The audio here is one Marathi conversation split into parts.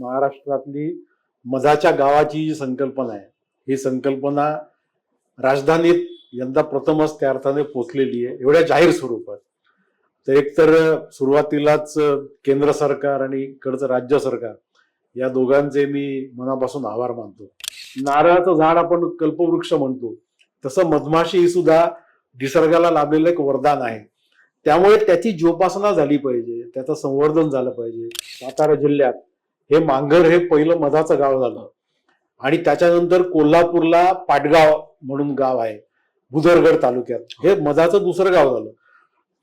महाराष्ट्रातली मधाच्या गावाची जी संकल्पना आहे ही संकल्पना राजधानीत यंदा प्रथमच त्या अर्थाने पोचलेली आहे. एवढ्या जाहीर स्वरूपात. तर एकतर सुरुवातीलाच केंद्र सरकार आणि इकडचं राज्य सरकार या दोघांचे मी मनापासून आभार मानतो. नारळाचं झाड आपण कल्पवृक्ष म्हणतो. तसं मधमाशी ही सुद्धा निसर्गाला लाभलेलं एक वरदान आहे. त्यामुळे त्याची जोपासना झाली पाहिजे त्याचं संवर्धन झालं पाहिजे. सातारा जिल्ह्यात हे मांगर हे पहिलं मधाचं गाव झालं. आणि त्याच्यानंतर कोल्हापूरला पाटगाव म्हणून गाव आहे बुदरगड तालुक्यात. हे मधाचं दुसरं गाव झालं.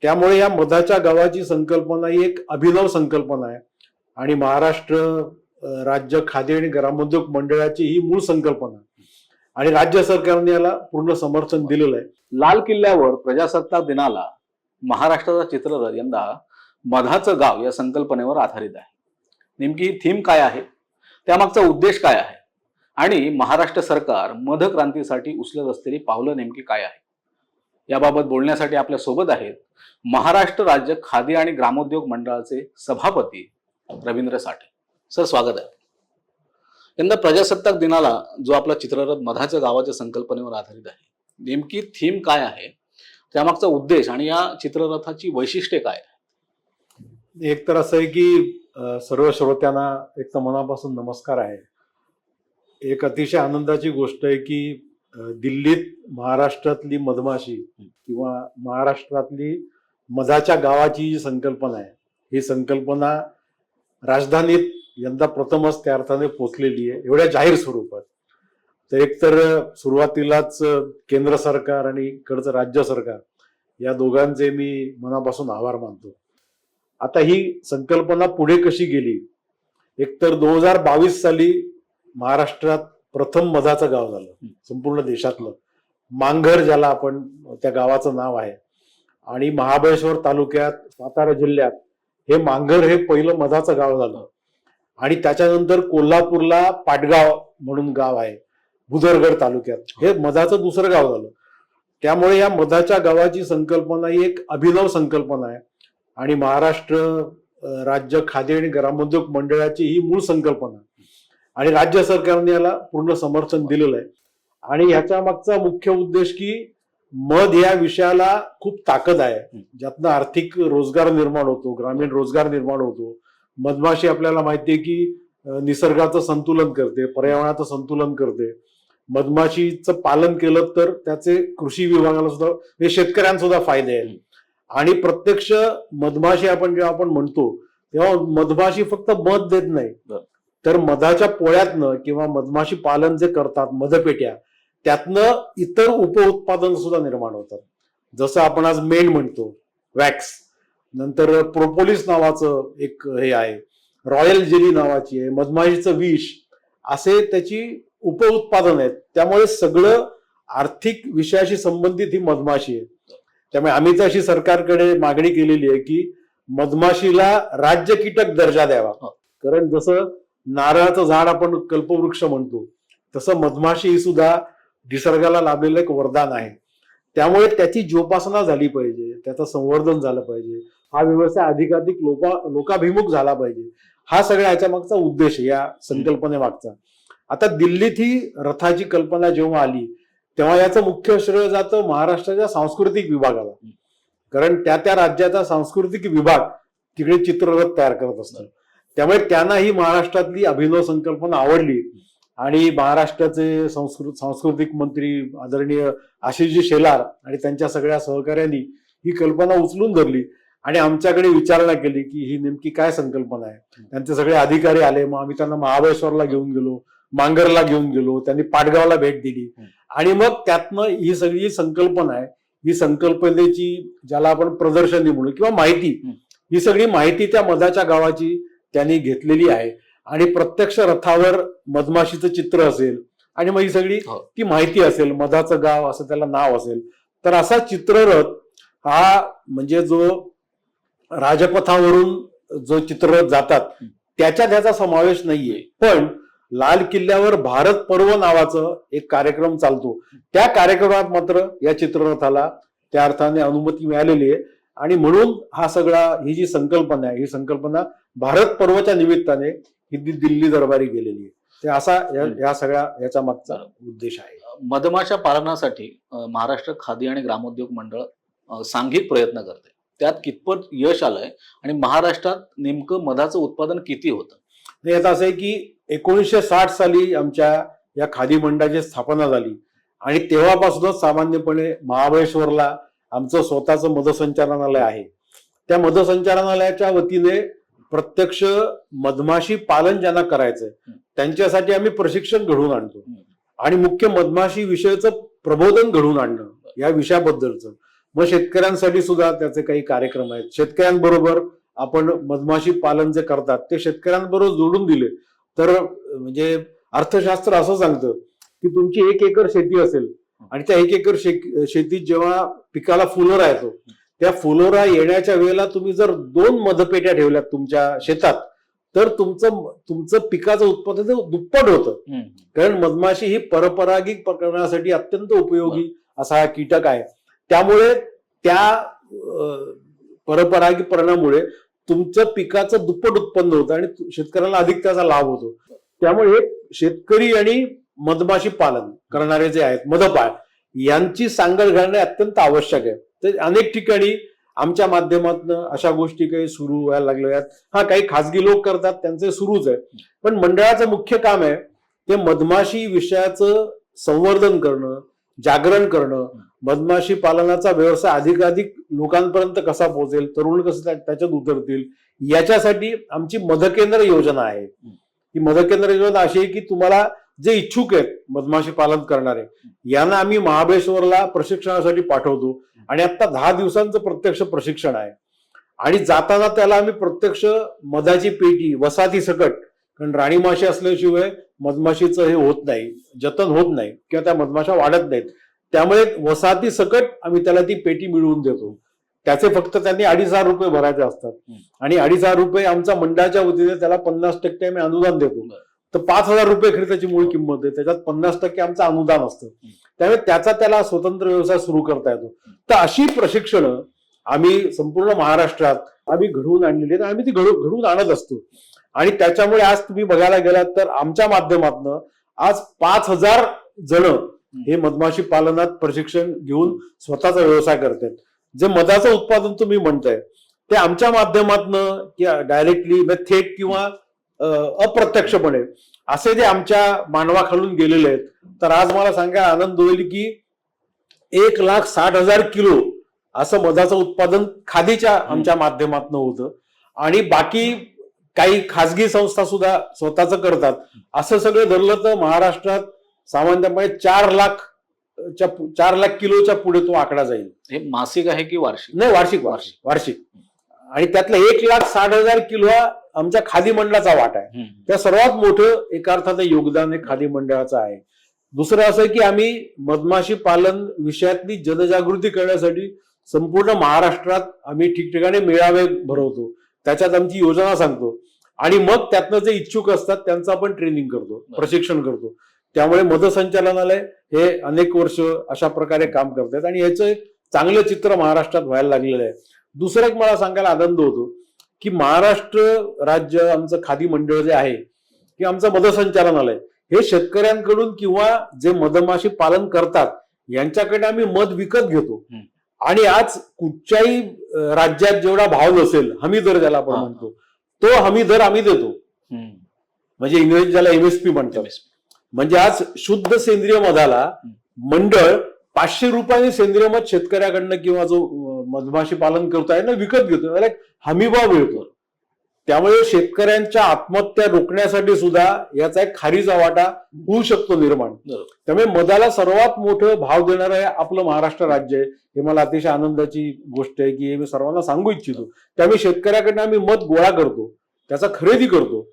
त्यामुळे या मधाच्या गावाची संकल्पना ही एक अभिनव संकल्पना आहे. आणि महाराष्ट्र राज्य खादी आणि ग्रामोद्योग मंडळाची ही मूळ संकल्पना. आहे. आणि राज्य सरकारने याला पूर्ण समर्थन दिलेलं आहे. लाल किल्ल्यावर प्रजासत्ताक दिनाला महाराष्ट्राचा चित्ररथ यंदा मधाचं गाव या संकल्पनेवर आधारित आहे. नेमकी ही थीम काय आहे? त्यामागचा उद्देश काय आहे? आणि महाराष्ट्र सरकार मध क्रांतीसाठी उचलत असलेली पावलं नेमकी काय आहे याबाबत बोलण्यासाठी आपल्यासोबत आहेत महाराष्ट्र राज्य खादी आणि ग्रामोद्योग मंडळाचे सभापती रवींद्र साठे. सर स्वागत आहे. यंदा प्रजासत्ताक दिनाला जो आपला चित्ररथ मधाच्या गावाच्या संकल्पनेवर आधारित आहे नेमकी थीम काय आहे? त्यामागचा उद्देश आणि या चित्ररथाची वैशिष्ट्ये काय एक तर असं आहे की सर्व श्रोत्यांना एक तर मनापासून नमस्कार आहे. एक अतिशय आनंदाची गोष्ट आहे की दिल्लीत महाराष्ट्रातली मधमाशी किंवा महाराष्ट्रातली मधाच्या गावाची जी संकल्पना आहे ही संकल्पना राजधानीत यंदा प्रथमच त्या अर्थाने पोचलेली आहे एवढ्या जाहीर स्वरूपात. तर एकतर सुरुवातीलाच केंद्र सरकार आणि इकडचं राज्य सरकार या दोघांचे मी मनापासून आभार मानतो. आता ही संकल्पना पुढे कशी गेली? एकतर दोन हजार बावीस साली महाराष्ट्रात प्रथम मधाचं गाव झालं संपूर्ण देशातलं. मांघर ज्याला आपण त्या गावाचं नाव आहे. आणि महाबळेश्वर तालुक्यात सातारा जिल्ह्यात हे मांघर हे पहिलं मधाचं गाव झालं. आणि त्याच्यानंतर कोल्हापूरला पाटगाव म्हणून गाव आहे बुदरगड तालुक्यात. हे मधाचं दुसरं गाव झालं. त्यामुळे या मधाच्या गावाची संकल्पना ही एक अभिनव संकल्पना आहे. आणि महाराष्ट्र राज्य खादी आणि ग्रामोद्योग मंडळाची ही मूळ संकल्पना. आणि राज्य सरकारने याला पूर्ण समर्थन दिलेलं आहे. आणि ह्याच्या मागचा मुख्य उद्देश की मध या विषयाला खूप ताकद आहे. ज्यातनं आर्थिक रोजगार निर्माण होतो ग्रामीण रोजगार निर्माण होतो. मधमाशी आपल्याला माहिती आहे की निसर्गाचं संतुलन करते पर्यावरणाचं संतुलन करते. मधमाशीचं पालन केलं तर त्याचे कृषी विभागाला सुद्धा म्हणजे शेतकऱ्यांना सुद्धा फायदे आहेत. आणि प्रत्यक्ष मधमाशी आपण जेव्हा आपण म्हणतो तेव्हा मधमाशी फक्त मध देत नाही. तर मधाच्या पोळ्यातनं किंवा मधमाशी पालन जे करतात मधपेट्या त्यातनं इतर उपउत्पादन सुद्धा निर्माण होतात. जसं आपण आज मेण म्हणतो वॅक्स. नंतर प्रोपोलिस नावाचं एक हे आहे रॉयल जेली नावाची आहे मधमाशीचं विष. असे त्याची उपउत्पादन आहेत. त्यामुळे सगळं आर्थिक विषयाशी संबंधित ही मधमाशी आहे. त्यामुळे आम्ही तर अशी सरकारकडे मागणी केलेली आहे की मधमाशीला राज्य कीटक दर्जा द्यावा. हो. कारण जसं नारळाचं झाड आपण कल्पवृक्ष म्हणतो तसं मधमाशी ही सुद्धा निसर्गाला लाभलेलं एक वरदान आहे. त्यामुळे त्याची जोपासना झाली पाहिजे त्याचं संवर्धन झालं पाहिजे हा व्यवसाय अधिकाधिक लोका लोकाभिमुख झाला पाहिजे. हा सगळा याच्या मागचा उद्देश या संकल्पनेमागचा. आता दिल्लीत ही रथाची कल्पना जेव्हा आली तेव्हा याचं मुख्य श्रेय जातं महाराष्ट्राच्या सांस्कृतिक विभागाला. कारण त्या त्या राज्याचा सांस्कृतिक विभाग तिकडे चित्ररथ तयार करत असतात त्यामुळे त्यांना ही महाराष्ट्रातली अभिनव संकल्पना आवडली. आणि महाराष्ट्राचे संस्कृत सांस्कृतिक मंत्री आदरणीय आशिषजी शेलार आणि त्यांच्या सगळ्या सहकार्यांनी ही कल्पना उचलून धरली. आणि आमच्याकडे विचारणा केली की ही नेमकी काय संकल्पना आहे? त्यांचे सगळे अधिकारी आले. मग आम्ही त्यांना महाबळेश्वरला घेऊन गेलो. मांगरला घेऊन गेलो त्यांनी पाटगावला भेट दिली. आणि मग त्यातनं ही सगळी संकल्पना आहे ही संकल्पनेची ज्याला आपण प्रदर्शनी म्हणू किंवा माहिती ही सगळी माहिती त्या मधाच्या गावाची त्यांनी घेतलेली आहे. आणि प्रत्यक्ष रथावर मधमाशीचं चित्र असेल आणि मग ही सगळी हो. ती माहिती असेल मधाचं गाव असं त्याला नाव असेल. तर असा चित्ररथ हा म्हणजे जो राजपथावरून जो चित्ररथ जातात त्याच्या त्याचा समावेश नाहीये. पण लाल किल्ल्यावर भारत पर्व नावाचं एक कार्यक्रम चालतो. त्या कार्यक्रमात मात्र या चित्ररथाला त्या अर्थाने अनुमती मिळालेली आहे. आणि म्हणून हा सगळा ही जी संकल्पना आहे ही संकल्पना भारत पर्वच्या निमित्ताने ही दिल्ली दरबारी गेलेली आहे. ते असा या सगळ्या याच्या मागचा उद्देश आहे. मधमाशा पालनासाठी महाराष्ट्र खादी आणि ग्रामोद्योग मंडळ सांघिक प्रयत्न करते. त्यात कितपत यश आलंय आणि महाराष्ट्रात नेमकं मधाचं उत्पादन किती होतं? यात असं आहे की एकोणीसशे साठ साली आमच्या या खादी मंडळाची स्थापना झाली. आणि तेव्हापासूनच सामान्यपणे महाबळेश्वरला आमचं स्वतःचं मधसंचालनालय आहे. त्या मधसंचालनालयाच्या वतीने प्रत्यक्ष मधमाशी पालन ज्यांना करायचंय त्यांच्यासाठी आम्ही प्रशिक्षण घडवून आणतो. आणि मुख्य मधमाशी विषयाचं प्रबोधन घडवून आणणं या विषयाबद्दलचं. मग शेतकऱ्यांसाठी सुद्धा त्याचे काही कार्यक्रम आहेत. शेतकऱ्यांबरोबर आपण मधमाशी पालन जे करतात ते शेतकऱ्यांबरोबर जोडून दिले. तर म्हणजे अर्थशास्त्र असं सांगतं की तुमची एक एकर शेती असेल आणि त्या एक एकर शेतीत जेव्हा पिकाला फुलोरा येतो त्या फुलोरा येण्याच्या वेळेला तुम्ही जर दोन मधपेट्या ठेवल्यात तुमच्या शेतात तर तुमचं तुमचं पिकाचं उत्पादन दुप्पट होतं. कारण मधमाशी ही परपरागिक करण्यासाठी अत्यंत उपयोगी असा हा कीटक आहे. त्यामुळे त्या अं, परपरागीकरणामुळे तुमचं पिकाचं दुप्पट उत्पन्न होतं आणि शेतकऱ्यांना शेतकऱ्याला अधिक त्याचा लाभ होतो. त्यामुळे शेतकरी आणि मधमाशी पालन करणारे जे आहेत मधपाळ यांची सांगड घालणे अत्यंत आवश्यक आहे. तर अनेक ठिकाणी आमच्या माध्यमातून अशा गोष्टी काही सुरू व्हायला लागल्या. आहेत हा काही खासगी लोक करतात त्यांचे सुरूच आहे. पण मंडळाचं मुख्य काम आहे ते मधमाशी विषयाचं संवर्धन करणं जागरण करणं मधमाशी पालनाचा व्यवसाय अधिकाधिक लोकांपर्यंत कसा पोहोचेल तरुण कसं त्या- त्याच्यात उतरतील याच्यासाठी आमची मधकेंद्र योजना आहे. ही. मधकेंद्र योजना अशी आहे की तुम्हाला जे इच्छुक आहेत मधमाशी पालन करणारे यांना आम्ही महाबळेश्वरला प्रशिक्षणासाठी पाठवतो आणि आता दहा दिवसांचं प्रत्यक्ष प्रशिक्षण आहे. आणि जाताना त्याला आम्ही प्रत्यक्ष मधाची पेटी वसाती सकट कारण राणी माशी असल्याशिवाय मधमाशीचं हे होत नाही जतन होत नाही किंवा त्या मधमाशा वाढत नाहीत. त्यामुळे वसाहती सकट आम्ही त्याला ती पेटी मिळवून देतो. त्याचे फक्त त्यांनी अडीच हजार रुपये भरायचे असतात. आणि अडीच हजार रुपये आमच्या मंडळाच्या वतीने त्याला पन्नास टक्के आम्ही अनुदान देतो. तर पाच हजार रुपये खरी त्याची मूळ किंमत आहे. त्याच्यात पन्नास टक्के आमचं अनुदान असतं. त्यामुळे त्याचा त्याला स्वतंत्र व्यवसाय सुरू करता येतो. तर अशी प्रशिक्षणं आम्ही संपूर्ण महाराष्ट्रात आम्ही घडवून आणलेली आहेत. आम्ही ती घडू घडवून आणत असतो. आणि त्याच्यामुळे आज तुम्ही बघायला गेलात तर आमच्या माध्यमातून आज पाच हजार जण हे मधमाशी पालनात प्रशिक्षण घेऊन स्वतःचा व्यवसाय करतात जे मधाचं उत्पादन तुम्ही म्हणताय ते आमच्या माध्यमातनं किंवा डायरेक्टली थेट किंवा अप्रत्यक्षपणे असे जे आमच्या मानवाखालून गेलेले आहेत तर आज मला सांगा आनंद होईल की एक लाख साठ हजार किलो असं मधाचं उत्पादन खादीच्या आमच्या माध्यमातून होतं. आणि बाकी काही खासगी संस्था सुद्धा स्वतःच करतात. असं सगळं धरलं तर महाराष्ट्रात सामान्यपणे चार लाख च्या चार लाख किलोच्या पुढे तो आकडा जाईल. हे मासिक आहे की वार्षिक? नाही वार्षिक वार्षिक वार्षिक. आणि त्यातलं एक लाख साठ हजार किलो हा आमच्या खादी मंडळाचा वाटा आहे. त्या सर्वात मोठं एका अर्थानं योगदान हे खादी मंडळाचं आहे. दुसरं असं की आम्ही मधमाशी पालन विषयातली जनजागृती करण्यासाठी संपूर्ण महाराष्ट्रात आम्ही ठिकठिकाणी मेळावे भरवतो. त्याच्यात आमची योजना सांगतो. आणि मग त्यातनं जे इच्छुक असतात त्यांचं आपण ट्रेनिंग करतो प्रशिक्षण करतो. त्यामुळे मधसंचालनालय हे अनेक वर्ष अशा प्रकारे काम करतात. आणि याचं एक चांगलं चित्र महाराष्ट्रात व्हायला लागलेलं आहे. दुसरं एक मला सांगायला आनंद होतो की महाराष्ट्र राज्य आमचं खादी मंडळ जे आहे की आमचं मधसंचालनालय हे शेतकऱ्यांकडून किंवा जे मधमाशी पालन करतात यांच्याकडे आम्ही मध विकत घेतो. आणि आज कुठच्याही राज्यात जेवढा भाव नसेल हमी दर ज्याला आपण. म्हणतो तो हमी दर आम्ही देतो. म्हणजे इंग्रजी ज्याला एमएसपी म्हणतात MSP. म्हणजे आज शुद्ध सेंद्रिय मधाला मंडळ पाचशे रुपयाने सेंद्रिय मध शेतकऱ्याकडनं किंवा जो मधमाशी पालन करतोय ना विकत घेतो त्याला एक हमीभाव मिळतो त्यामुळे शेतकऱ्यांच्या आत्महत्या रोखण्यासाठी सुद्धा याचा एक खारीचा वाटा होऊ शकतो निर्माण. त्यामुळे मधाला सर्वात मोठं भाव देणारं आहे आपलं महाराष्ट्र राज्य आहे. हे मला अतिशय आनंदाची गोष्ट आहे की हे मी सर्वांना सांगू इच्छितो. त्यामुळे शेतकऱ्याकडनं आम्ही मध गोळा करतो. त्याचा खरेदी करतो.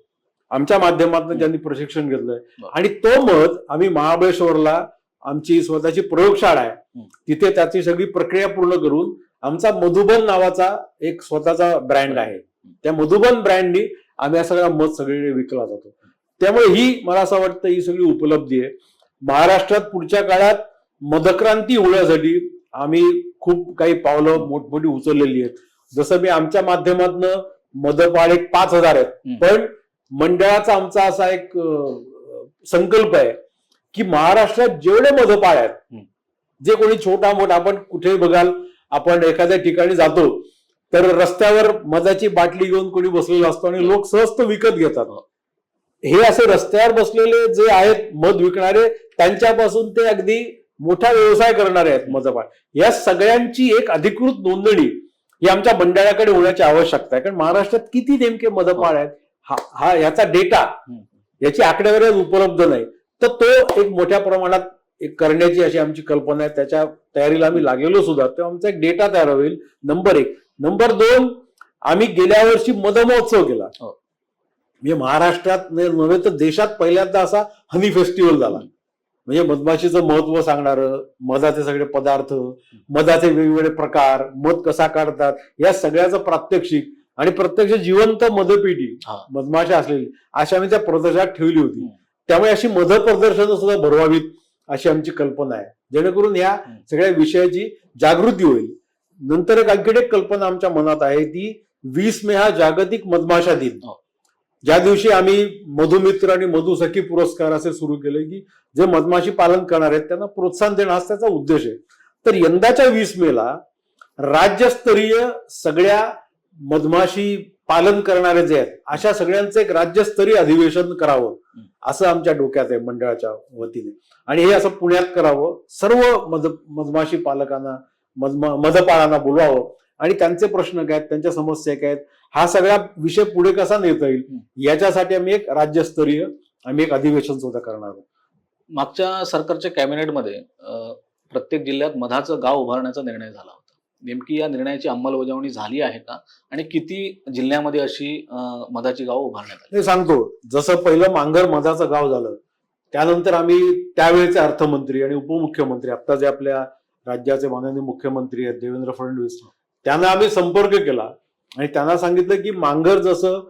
आमच्या माध्यमातून ज्यांनी प्रशिक्षण घेतलंय. आणि तो मध आम्ही महाबळेश्वरला आमची स्वतःची प्रयोगशाळा आहे. हं. तिथे त्याची सगळी प्रक्रिया पूर्ण करून आमचा मधुबन नावाचा एक स्वतःचा ब्रँड आहे. त्या मधुबन ब्रँडनी आम्ही हा सगळा मध सगळीकडे विकला जातो त्यामुळे ही मला असं वाटतं ही सगळी उपलब्धी आहे महाराष्ट्रात पुढच्या काळात मधक्रांती होण्यासाठी आम्ही खूप काही पावलं मोठमोठी उचललेली आहेत जसं मी आमच्या माध्यमातनं मधपाळ एक पाच हजार आहेत. पण मंडळाचा आमचा असा एक संकल्प आहे की महाराष्ट्रात जेवढे मधपाळ आहेत. जे कोणी छोटा मोठा आपण कुठेही बघाल आपण एखाद्या ठिकाणी जातो तर रस्त्यावर मधाची बाटली घेऊन कोणी बसलेला असतो आणि लोक सहज तो विकत घेतात. हे असे रस्त्यावर बसलेले जे आहेत मध विकणारे त्यांच्यापासून ते अगदी मोठा व्यवसाय करणारे आहेत मधपाळ या सगळ्यांची एक अधिकृत नोंदणी ही आमच्या मंडळाकडे होण्याची आवश्यकता आहे. कारण महाराष्ट्रात किती नेमके मधपाळ आहेत हा हा याचा डेटा. याची आकडेवारी उपलब्ध नाही. तर तो एक मोठ्या प्रमाणात एक करण्याची अशी आमची कल्पना आहे. त्याच्या तयारीला आम्ही लागलेलो सुद्धा. तेव्हा आमचा एक डेटा तयार होईल. नंबर एक. नंबर दोन आम्ही गेल्या वर्षी मधमहोत्सव केला. हो. म्हणजे महाराष्ट्रात नव्हे तर देशात पहिल्यांदा असा हनी फेस्टिवल झाला. म्हणजे मधमाशीचं महत्त्व सांगणारं मधाचे सगळे पदार्थ मधाचे वेगवेगळे प्रकार मध कसा काढतात या सगळ्याचं प्रात्यक्षिक आणि प्रत्यक्ष जिवंत मधपेटी. मधमाशा असलेली अशी आम्ही त्या प्रदर्शनात ठेवली होती. त्यामुळे अशी मध प्रदर्शनं सुद्धा भरवावीत. अशी आमची कल्पना आहे जेणेकरून या. सगळ्या विषयाची जागृती होईल नंतर एक आणखी एक कल्पना आमच्या मनात आहे ती वीस मे हा जागतिक मधमाशा दिन हो. ज्या दिवशी आम्ही मधुमित्र आणि मधुसखी पुरस्कार असे सुरू केले की जे मधमाशी पालन करणार आहेत त्यांना प्रोत्साहन देणं हाच त्याचा उद्देश आहे तर यंदाच्या वीस मेला राज्यस्तरीय सगळ्या मधमाशी पालन करणारे जे आहेत अशा सगळ्यांचं एक राज्यस्तरीय अधिवेशन करावं असं आमच्या डोक्यात आहे मंडळाच्या वतीने. आणि हे असं पुण्यात करावं सर्व मध मधमाशी पालकांना मधमा मधपाळांना बोलवावं. आणि त्यांचे प्रश्न काय आहेत त्यांच्या समस्या काय आहेत हा सगळा विषय पुढे कसा नेता येईल याच्यासाठी आम्ही एक राज्यस्तरीय आम्ही एक अधिवेशन सुद्धा करणार आहोत. मागच्या सरकारच्या कॅबिनेटमध्ये प्रत्येक जिल्ह्यात मधाचं गाव उभारण्याचा निर्णय झाला नेमकी या निर्णयाची अंमलबजावणी झाली आहे का? आणि किती जिल्ह्यामध्ये अशी मधाची गाव उभारण्यात आली? सांगतो जसं पहिलं मांगर मधाचं गाव झालं त्यानंतर आम्ही त्यावेळेचे अर्थमंत्री आणि उपमुख्यमंत्री आता जे आपल्या राज्याचे माननीय मुख्यमंत्री आहेत देवेंद्र फडणवीस त्यांना आम्ही संपर्क केला आणि त्यांना सांगितलं की मांगर जसं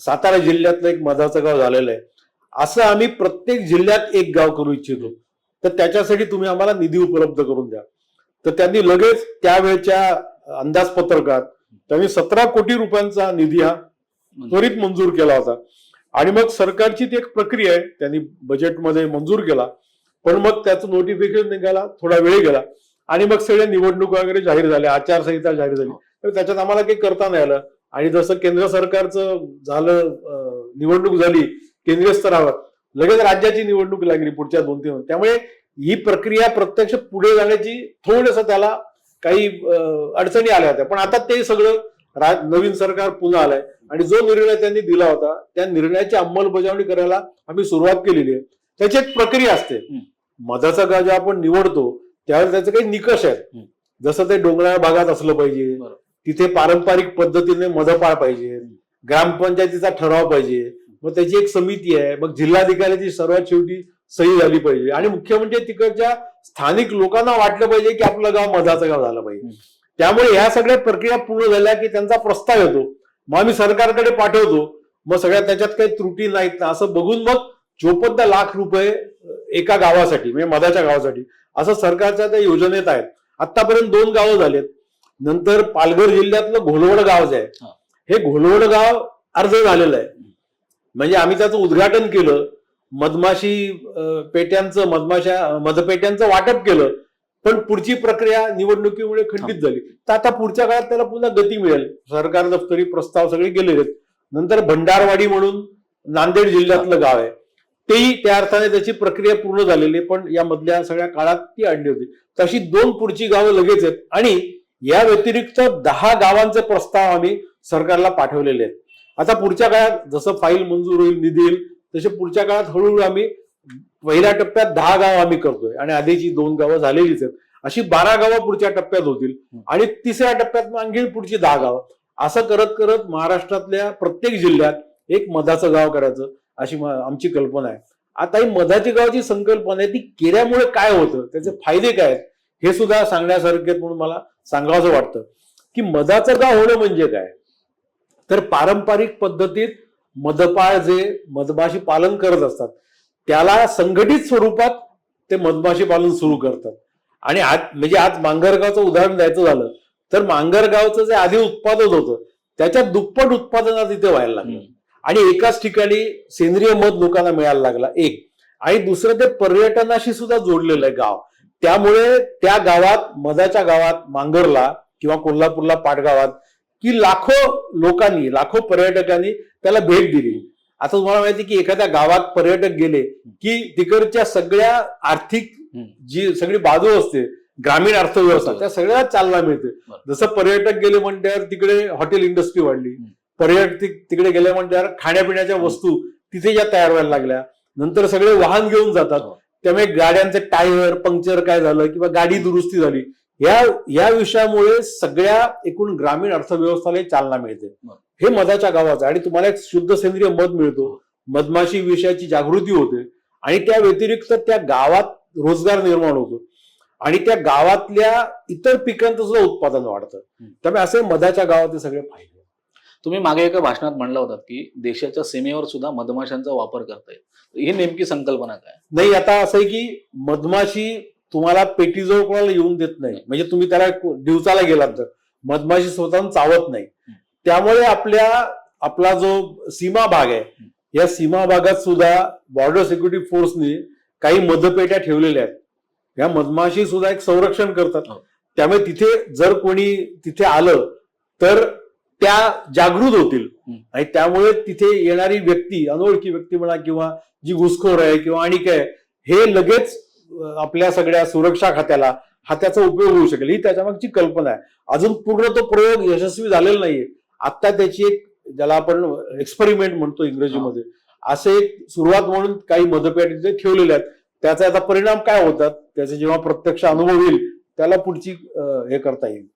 सातारा जिल्ह्यातलं एक मधाचं गाव झालेलं आहे असं आम्ही प्रत्येक जिल्ह्यात एक गाव करू इच्छितो. तर त्याच्यासाठी तुम्ही आम्हाला निधी उपलब्ध करून द्या. तर त्यांनी लगेच त्यावेळच्या अंदाजपत्रकात त्यांनी सतरा कोटी रुपयांचा निधी हा त्वरित मंजूर केला होता. आणि मग सरकारची ती एक प्रक्रिया आहे त्यांनी बजेटमध्ये मंजूर केला. पण मग त्याचं नोटिफिकेशन निघाला थोडा वेळ गेला. आणि मग सगळ्या निवडणुका वगैरे जाहीर झाल्या आचारसंहिता जाहीर झाली. तर त्याच्यात आम्हाला काही करता नाही आलं. आणि जसं केंद्र सरकारचं झालं निवडणूक झाली केंद्रीय स्तरावर लगेच राज्याची निवडणूक लागली पुढच्या दोन तीन त्यामुळे ही प्रक्रिया प्रत्यक्ष पुढे जाण्याची थोडस त्याला काही अडचणी आल्या होत्या. पण आता ते सगळं नवीन सरकार पुन्हा आलंय. आणि जो निर्णय त्यांनी दिला होता त्या निर्णयाची अंमलबजावणी करायला आम्ही सुरुवात केलेली आहे. त्याची एक प्रक्रिया असते. मधाचा जेव्हा आपण निवडतो त्यावेळेस त्याचे काही निकष आहेत. जसं ते डोंगराळ भागात असलं पाहिजे. तिथे पारंपरिक पद्धतीने मधपाळ पाहिजे ग्रामपंचायतीचा ठराव पाहिजे. मग त्याची एक समिती आहे. मग जिल्हाधिकाऱ्याची सर्वात शेवटी सही झाली पाहिजे. आणि मुख्य म्हणजे तिकडच्या स्थानिक लोकांना वाटलं पाहिजे की आपलं गाव मधाचं गाव झालं पाहिजे. त्यामुळे ह्या सगळ्या प्रक्रिया पूर्ण झाल्या की त्यांचा प्रस्ताव येतो. मग आम्ही सरकारकडे पाठवतो. मग सगळ्या त्याच्यात काही त्रुटी नाहीत ना. असं बघून मग चोपन्न लाख रुपये एका गावासाठी म्हणजे मधाच्या गावासाठी असं सरकारच्या त्या योजनेत आहेत. आतापर्यंत दोन गावं झालेत. नंतर पालघर जिल्ह्यातलं घोलवड गाव जे आहे हा. घोलवड गाव अर्ध झालेलं आहे. म्हणजे आम्ही त्याचं उद्घाटन केलं. मधमाशी पेट्यांचं मधमाशा मधपेट्यांचं वाटप केलं पण पुढची प्रक्रिया निवडणुकीमुळे खंडित झाली. तर आता पुढच्या काळात त्याला पुन्हा गती मिळेल. सरकार दफ्तरी प्रस्ताव सगळे गेलेले आहेत. नंतर भंडारवाडी म्हणून नांदेड जिल्ह्यातलं गाव आहे. तेही त्या अर्थाने त्याची प्रक्रिया पूर्ण झालेली आहे, पण या मधल्या सगळ्या काळात ती आणली होती. तशी दोन पुढची गावं लगेच आहेत. आणि या व्यतिरिक्त दहा गावांचे प्रस्ताव आम्ही सरकारला पाठवलेले आहेत. आता पुढच्या काळात जसं फाईल मंजूर होईल निधी येईल तसे पुढच्या काळात हळूहळू आम्ही पहिल्या टप्प्यात दहा गाव आम्ही करतोय. आणि आधीची दोन गावं झालेलीच आहेत. अशी बारा गावं पुढच्या टप्प्यात होतील. आणि तिसऱ्या टप्प्यात मग आणखी पुढची दहा गावं. असं करत करत महाराष्ट्रातल्या प्रत्येक जिल्ह्यात एक मधाचं गाव करायचं अशी आमची कल्पना आहे. आता ही मधाची गावाची संकल्पना आहे ती केल्यामुळे काय होतं त्याचे फायदे काय आहेत हे सुद्धा सांगण्यासारखे आहेत म्हणून मला सांगावं वाटतं. की मधाचं गाव होणं म्हणजे काय? तर पारंपरिक पद्धतीत मधपाळ जे मधमाशी पालन करत असतात त्याला संघटित स्वरूपात ते मधमाशी पालन सुरू करतात. आणि आज म्हणजे आज मांगरगावचं उदाहरण द्यायचं झालं तर मांगरगावचं जे आधी उत्पादन होतं त्याच्या दुप्पट उत्पादनात इथे व्हायला लागलं. आणि एकाच ठिकाणी सेंद्रिय मध लोकांना मिळायला लागला एक. आणि दुसरं ते पर्यटनाशी सुद्धा जोडलेलं आहे गाव. त्यामुळे त्या गावात मधाच्या गावात मांगरला किंवा कोल्हापूरला पाटगावात की लाखो लोकांनी लाखो पर्यटकांनी त्याला भेट दिली आता तुम्हाला माहिती की एखाद्या गावात पर्यटक गेले की तिकडच्या सगळ्या आर्थिक. जी सगळी बाजू असते ग्रामीण अर्थव्यवस्था त्या सगळ्यात चालना मिळते. जसं पर्यटक गेले म्हणल्यावर तिकडे हॉटेल इंडस्ट्री वाढली. पर्यटक तिकडे गेले म्हणल्यावर खाण्यापिण्याच्या वस्तू तिथे ज्या तयार व्हायला लागल्या नंतर सगळे वाहन घेऊन जातात हो. त्यामुळे गाड्यांचे टायर पंक्चर काय झालं किंवा गाडी दुरुस्ती झाली या या विषयामुळे सगळ्या एकूण ग्रामीण अर्थव्यवस्थेला चालना मिळते. हे मधाच्या गावाचं आणि तुम्हाला एक शुद्ध सेंद्रिय मध मिळतो. मधमाशी विषयाची जागृती होते. आणि त्या व्यतिरिक्त त्या गावात रोजगार निर्माण होतो. आणि त्या गावातल्या इतर पिकांचं सुद्धा उत्पादन वाढतं. त्यामुळे असे मधाच्या गावात सगळे फायदे तुम्ही मागे एका भाषणात म्हणला होतात की देशाच्या सीमेवर सुद्धा मधमाशांचा वापर करता येईल ही नेमकी संकल्पना काय? नाही आता असं आहे की मधमाशी तुम्हाला पेटीजवळ कोणाला येऊन देत नाही. म्हणजे तुम्ही त्याला दिवसाला गेलात तर. मधमाशी स्वतः चावत नाही. त्यामुळे आपल्या आपला जो सीमा भाग आहे या सीमा भागात सुद्धा बॉर्डर सिक्युरिटी फोर्सने काही मधपेट्या ठेवलेल्या आहेत. या मधमाशी सुद्धा एक संरक्षण करतात. हो. त्यामुळे तिथे जर कोणी तिथे आलं तर त्या जागृत होतील. आणि त्यामुळे तिथे येणारी व्यक्ती अनोळखी व्यक्ती म्हणा किंवा जी घुसखोर आहे किंवा आणि काय हे लगेच आपल्या सगळ्या सुरक्षा खात्याला हा त्याचा उपयोग होऊ शकेल. ही त्याच्यामागची कल्पना आहे. अजून पूर्ण तो प्रयोग यशस्वी झालेला नाहीये. आता त्याची एक ज्याला आपण एक्सपेरिमेंट म्हणतो इंग्रजीमध्ये असे एक सुरुवात म्हणून काही मधपेट तिथे आहेत. त्याचा आता परिणाम काय होतात? त्याचे जेव्हा प्रत्यक्ष अनुभव येईल त्याला पुढची हे करता येईल.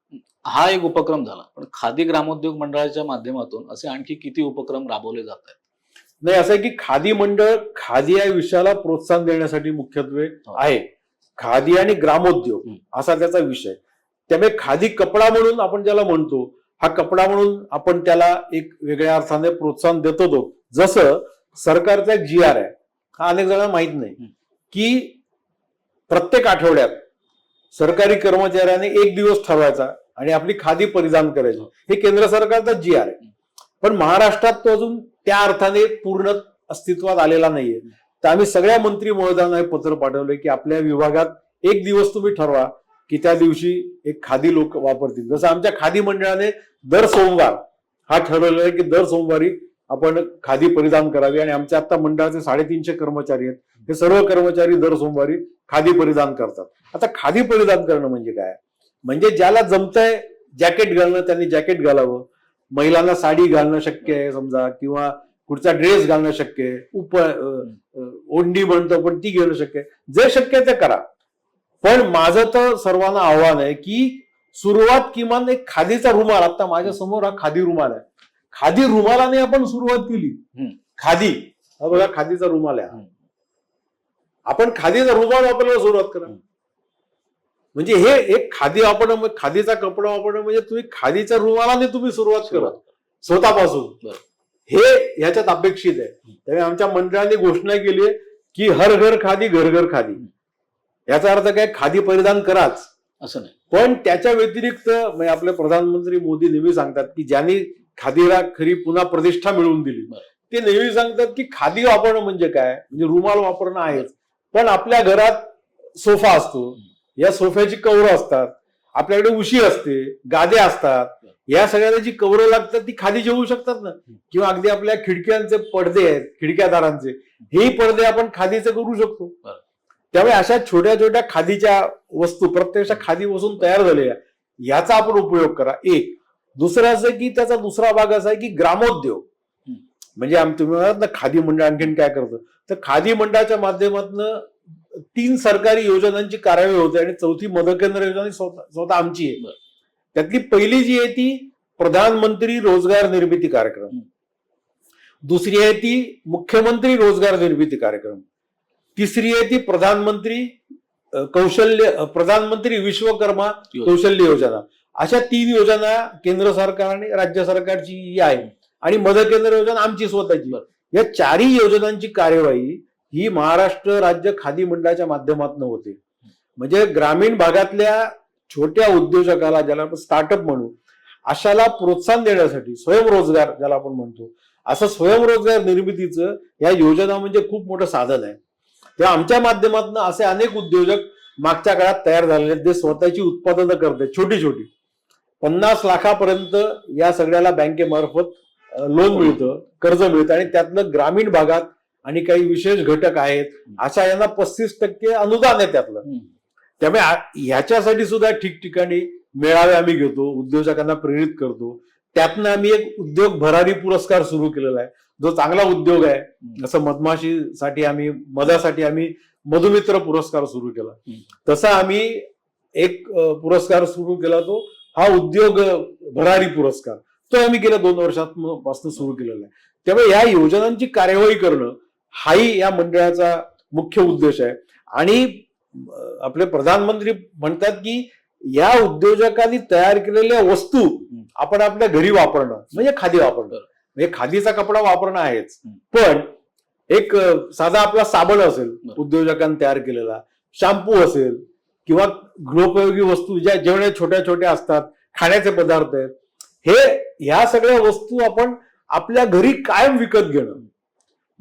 हा एक उपक्रम झाला. पण खादी ग्रामोद्योग मंडळाच्या माध्यमातून असे आणखी किती उपक्रम राबवले जात आहेत? नाही असं आहे की खादी मंडळ खादी या विषयाला प्रोत्साहन देण्यासाठी मुख्यत्वे हो. आहे. खादी आणि ग्रामोद्योग. असा त्याचा विषय. त्यामुळे खादी कपडा म्हणून आपण ज्याला म्हणतो हा कपडा म्हणून आपण त्याला एक वेगळ्या अर्थाने प्रोत्साहन देतो तो. जसं सरकारचा एक जी आर आहे. हा अनेक जणांना माहीत नाही. की प्रत्येक आठवड्यात सरकारी कर्मचाऱ्याने एक दिवस ठरवायचा आणि आपली खादी परिधान करायची. हे. केंद्र सरकारचा जी आर आहे. पण महाराष्ट्रात तो अजून त्या अर्थाने पूर्ण अस्तित्वात आलेला नाहीये. तर आम्ही सगळ्या मंत्री महोदयांना हे पत्र पाठवलंय की आपल्या विभागात एक दिवस तुम्ही ठरवा की त्या दिवशी एक खादी लोक वापरतील. जसं आमच्या खादी मंडळाने दर सोमवार हा ठरवलेला आहे की दर सोमवारी आपण खादी परिधान करावी आणि आमच्या आता मंडळाचे साडेतीनशे कर्मचारी आहेत. हे सर्व कर्मचारी दर सोमवारी खादी परिधान करतात. आता खादी परिधान करणं म्हणजे काय? म्हणजे ज्याला जमतंय जॅकेट घालणं त्यांनी जॅकेट घालावं. महिलांना साडी घालणं शक्य आहे समजा किंवा कुठचा ड्रेस घालणं शक्य आहे उप ओढणी म्हणतो पण ती घेणं शक्य आहे. जे शक्य आहे ते करा. पण माझं तर सर्वांना आव्हान आहे की सुरुवात किमान एक खादीचा रुमाल आता माझ्यासमोर हा खादी रुमाल आहे. खादी रुमालाने आपण सुरुवात केली. खादी. हा बघा खादीचा रुमाल आहे. आपण खादीचा रुमाल वापरायला सुरुवात करा. म्हणजे हे एक खादी वापरणं खादीचा कपडा वापरणं म्हणजे तुम्ही खादीच्या रुमालाने तुम्ही सुरुवात करा. स्वतःपासून. हे ह्याच्यात अपेक्षित आहे. त्यामुळे आमच्या मंडळाने घोषणा केली आहे की हर घर खादी घर घर खादी. याचा अर्थ काय? खादी परिधान कराच. असं नाही. पण त्याच्या व्यतिरिक्त म्हणजे आपले प्रधानमंत्री मोदी नेहमी सांगतात की ज्यांनी खादीला खरी पुन्हा प्रतिष्ठा मिळवून दिली. ते नेहमी सांगतात की खादी वापरणं म्हणजे काय? म्हणजे रुमाल वापरणं आहेच. पण आपल्या घरात सोफा असतो. या सोफ्याची कवरं असतात आपल्याकडे उशी असते गाद्या असतात या सगळ्याला जी कवरं लागतात ती खादीची होऊ शकतात ना किंवा अगदी आपल्या खिडक्यांचे पडदे आहेत खिडक्यादारांचे हेही पडदे आपण खादीचे करू शकतो. त्यामुळे अशा छोट्या छोट्या खादीच्या वस्तू प्रत्यक्ष खादीपासून तयार झालेल्या याचा आपण उपयोग करा एक दुसरं असं की त्याचा दुसरा भाग असा आहे की ग्रामोद्योग. म्हणजे आम- तुम्ही म्हणाल ना खादी मंडळ आणखीन काय करतं तर खादी मंडळाच्या माध्यमातून तीन सरकारी योजनांची कार्यवाही होते आणि चौथी मदकेंद्र योजना ही स्वतः आमची आहे. त्यातली पहिली जी आहे ती प्रधानमंत्री रोजगार निर्मिती कार्यक्रम. दुसरी आहे ती मुख्यमंत्री रोजगार निर्मिती कार्यक्रम तिसरी आहे ती प्रधानमंत्री कौशल्य प्रधानमंत्री विश्वकर्मा योजना. कौशल्य योजना अशा तीन योजना केंद्र सरकार आणि राज्य सरकारची ही आहे आणि मदकेंद्र योजना आमची स्वतःची. या चारही योजनांची कार्यवाही ही महाराष्ट्र राज्य खादी मंडळाच्या माध्यमातून होते. म्हणजे ग्रामीण भागातल्या छोट्या उद्योजकाला ज्याला आपण स्टार्टअप म्हणू अशाला प्रोत्साहन देण्यासाठी स्वयंरोजगार ज्याला आपण म्हणतो असं स्वयंरोजगार निर्मितीचं या योजना म्हणजे खूप मोठं साधन आहे. तेव्हा आमच्या माध्यमातून असे अनेक उद्योजक मागच्या काळात तयार झालेले आहेत, जे स्वतःची उत्पादनं करतात छोटी छोटी. पन्नास लाखापर्यंत या सगळ्याला बँकेमार्फत लोन मिळतं कर्ज मिळतं आणि त्यातलं ग्रामीण भागात आणि काही विशेष घटक आहेत अशा यांना पस्तीस टक्के अनुदान आहे त्यातलं. त्यामुळे ह्याच्यासाठी सुद्धा ठिकठिकाणी मेळावे आम्ही घेतो उद्योजकांना प्रेरित करतो. त्यातनं आम्ही एक उद्योग भरारी पुरस्कार सुरू केलेला आहे. जो चांगला उद्योग आहे जसं मधमाशीसाठी आम्ही मधासाठी आम्ही मधुमित्र पुरस्कार सुरू केला. तसा आम्ही एक पुरस्कार सुरू केला तो हा उद्योग भरारी पुरस्कार. तो आम्ही गेल्या दोन वर्षांपासून सुरू केलेला आहे. त्यामुळे या योजनांची कार्यवाही करणं हाही या मंडळाचा मुख्य उद्देश आहे आणि आपले प्रधानमंत्री म्हणतात की या उद्योजकांनी तयार केलेल्या वस्तू आपण आपल्या घरी वापरणं म्हणजे खादी वापरणं. म्हणजे खादीचा कपडा वापरणं आहेच. पण एक साधा आपला साबण असेल. उद्योजकांनी तयार केलेला शॅम्पू असेल किंवा गृहोपयोगी वस्तू ज्या जेवढ्या छोट्या छोट्या असतात खाण्याचे पदार्थ आहेत हे ह्या सगळ्या वस्तू आपण आपल्या घरी कायम विकत घेणं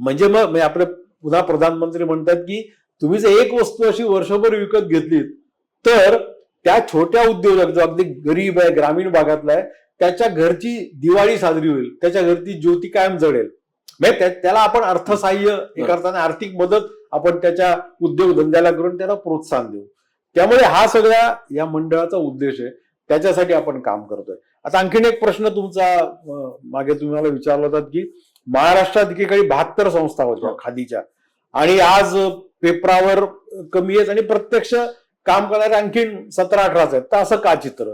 म्हणजे मग म्हणजे आपले पुन्हा प्रधानमंत्री म्हणतात की तुम्ही जर एक वस्तू अशी वर्षभर विकत घेतलीत तर त्या छोट्या उद्योजक जो अगदी गरीब आहे ग्रामीण भागातला आहे त्याच्या घरची दिवाळी साजरी होईल. त्याच्या घरची ज्योती कायम जळेल. म्हणजे त्या- त्याला आपण अर्थसहाय्य हे करताना आर्थिक मदत आपण त्याच्या उद्योगधंद्याला करून त्याला प्रोत्साहन देऊ. त्यामुळे हा सगळा या मंडळाचा उद्देश आहे. त्याच्यासाठी आपण काम करतोय. आता आणखीन एक प्रश्न तुमचा मागे तुम्ही मला विचारला होता की महाराष्ट्रात एकेकाळी बहात्तर संस्था होत्या हो. खादीच्या. आणि आज पेपरावर कमी आहेत आणि प्रत्यक्ष काम करणारे आणखीन सतरा अठराच आहेत. तर असं का चित्र?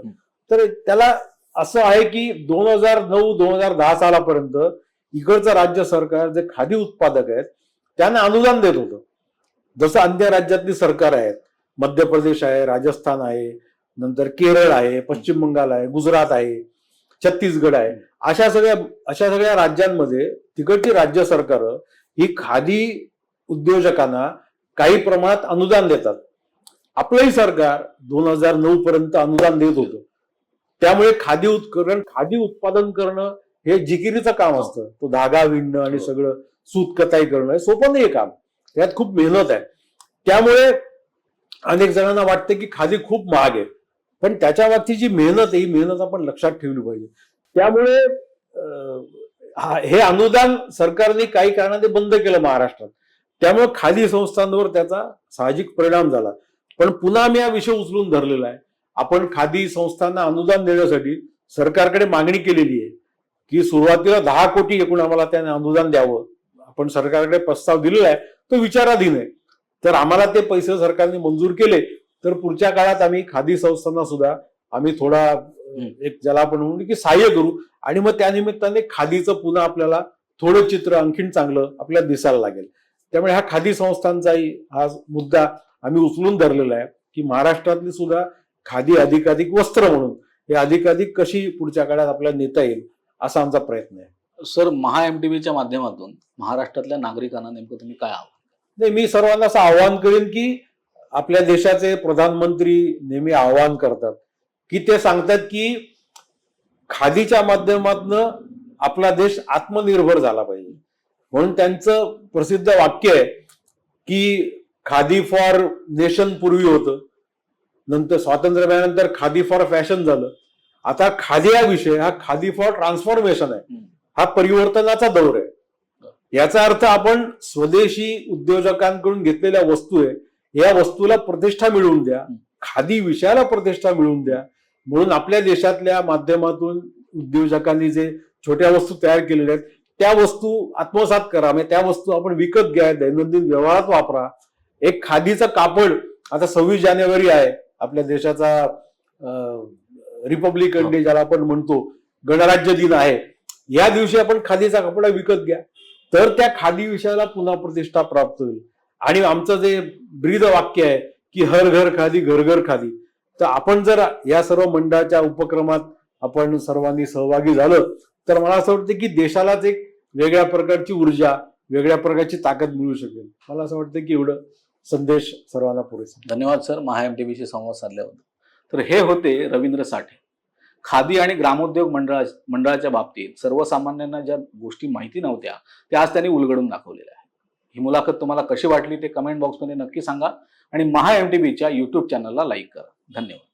तर त्याला असं आहे की दोन हजार नऊ दोन हजार दहा सालापर्यंत इकडचं राज्य सरकार जे खादी उत्पादक आहेत त्यांना अनुदान देत होतं. जसं अन्य राज्यातली सरकार आहेत मध्य प्रदेश आहे राजस्थान आहे नंतर केरळ आहे पश्चिम बंगाल आहे गुजरात आहे. छत्तीसगड आहे. अशा सगळ्या अशा सगळ्या राज्यांमध्ये तिकडची राज्य सरकार ही खादी उद्योजकांना काही प्रमाणात अनुदान देतात. आपलंही सरकार दोन हजार नऊ पर्यंत अनुदान देत होतं. त्यामुळे खादी उत्करण खादी उत्पादन करणं हे जिकिरीचं काम असतं. तो धागा विणणं आणि हो. सगळं सूत कताई करणं हे सोपं नाही काम. त्यात खूप मेहनत आहे. त्यामुळे अनेक जणांना वाटतं की खादी खूप महाग आहे. पण त्याच्या बाबतीत जी मेहनत आहे ही मेहनत आपण लक्षात ठेवली पाहिजे. त्यामुळे हे अनुदान सरकारने काही कारणाने बंद केलं महाराष्ट्रात. त्यामुळे खादी संस्थांवर त्याचा साहजिक परिणाम झाला. पण पुन्हा मी हा विषय उचलून धरलेला आहे. आपण खादी संस्थांना अनुदान देण्यासाठी सरकारकडे मागणी केलेली आहे की सुरुवातीला दहा कोटी एकूण आम्हाला त्याने अनुदान द्यावं. आपण सरकारकडे प्रस्ताव दिलेला आहे तो विचाराधीन आहे. तर आम्हाला ते पैसे सरकारने मंजूर केले. तर पुढच्या काळात आम्ही खादी संस्थांना सुद्धा आम्ही थोडा एक ज्याला आपण म्हणू की सहाय्य करू. आणि मग त्या निमित्ताने खादीचं पुन्हा आपल्याला थोडं चित्र आणखीन चांगलं आपल्याला दिसायला लागेल. त्यामुळे हा खादी संस्थांचाही हा मुद्दा आम्ही उचलून धरलेला आहे की महाराष्ट्रातली सुद्धा खादी अधिकाधिक वस्त्र म्हणून हे अधिकाधिक कशी पुढच्या काळात आपल्याला नेता येईल असा आमचा प्रयत्न आहे. सर महा एमटीव्हीच्या माध्यमातून महाराष्ट्रातल्या नागरिकांना नेमकं तुम्ही काय आव्हान नाही मी सर्वांना असं आवाहन करेन की आपल्या देशाचे प्रधानमंत्री नेहमी आवाहन करतात की ते सांगतात की खादीच्या माध्यमातून आपला देश आत्मनिर्भर झाला पाहिजे. म्हणून त्यांचं प्रसिद्ध वाक्य आहे की खादी फॉर नेशन पूर्वी होतं. नंतर स्वातंत्र्य मिळाल्यानंतर खादी फॉर फॅशन झालं. आता खादी हा विषय हा खादी फॉर ट्रान्सफॉर्मेशन आहे. हा परिवर्तनाचा दौर आहे. याचा अर्थ आपण स्वदेशी उद्योजकांकडून घेतलेल्या वस्तू आहे. या वस्तूला प्रतिष्ठा मिळवून द्या. खादी विषयाला प्रतिष्ठा मिळवून द्या. म्हणून आपल्या देशातल्या माध्यमातून उद्योजकांनी जे छोट्या वस्तू तयार केलेल्या आहेत त्या वस्तू आत्मसात करा. म्हणजे त्या वस्तू आपण विकत घ्या दैनंदिन व्यवहारात वापरा. एक खादीचं कापड आता सव्वीस जानेवारी आहे. आपल्या देशाचा रिपब्लिकन डे ज्याला आपण म्हणतो गणराज्य दिन आहे. या दिवशी आपण खादीचा कपडा विकत घ्या. तर त्या खादी विषयाला पुन्हा प्रतिष्ठा प्राप्त होईल. आणि आमचं जे ब्रीद वाक्य आहे की हर घर खादी घर घर खादी. तर आपण जर या सर्व मंडळाच्या उपक्रमात आपण सर्वांनी सहभागी झालं तर मला असं वाटतं की देशालाच एक वेगळ्या प्रकारची ऊर्जा वेगळ्या प्रकारची ताकद मिळू शकेल. मला असं वाटतं की एवढं संदेश सर्वांना पुरेसा. धन्यवाद सर. महा एमटीव्हीशी संवाद साधल्याबद्दल. तर हे होते रवींद्र साठे. खादी आणि ग्रामोद्योग मंडळा मंडळाच्या बाबतीत सर्वसामान्यांना ज्या गोष्टी माहिती नव्हत्या त्या आज त्यांनी उलगडून दाखवलेल्या ही मुलाखत तुम्हाला कशी वाटली ते कमेंट बॉक्समध्ये नक्की सांगा. आणि महा एम टी बीच्या यूट्यूब चॅनलला लाईक करा. धन्यवाद.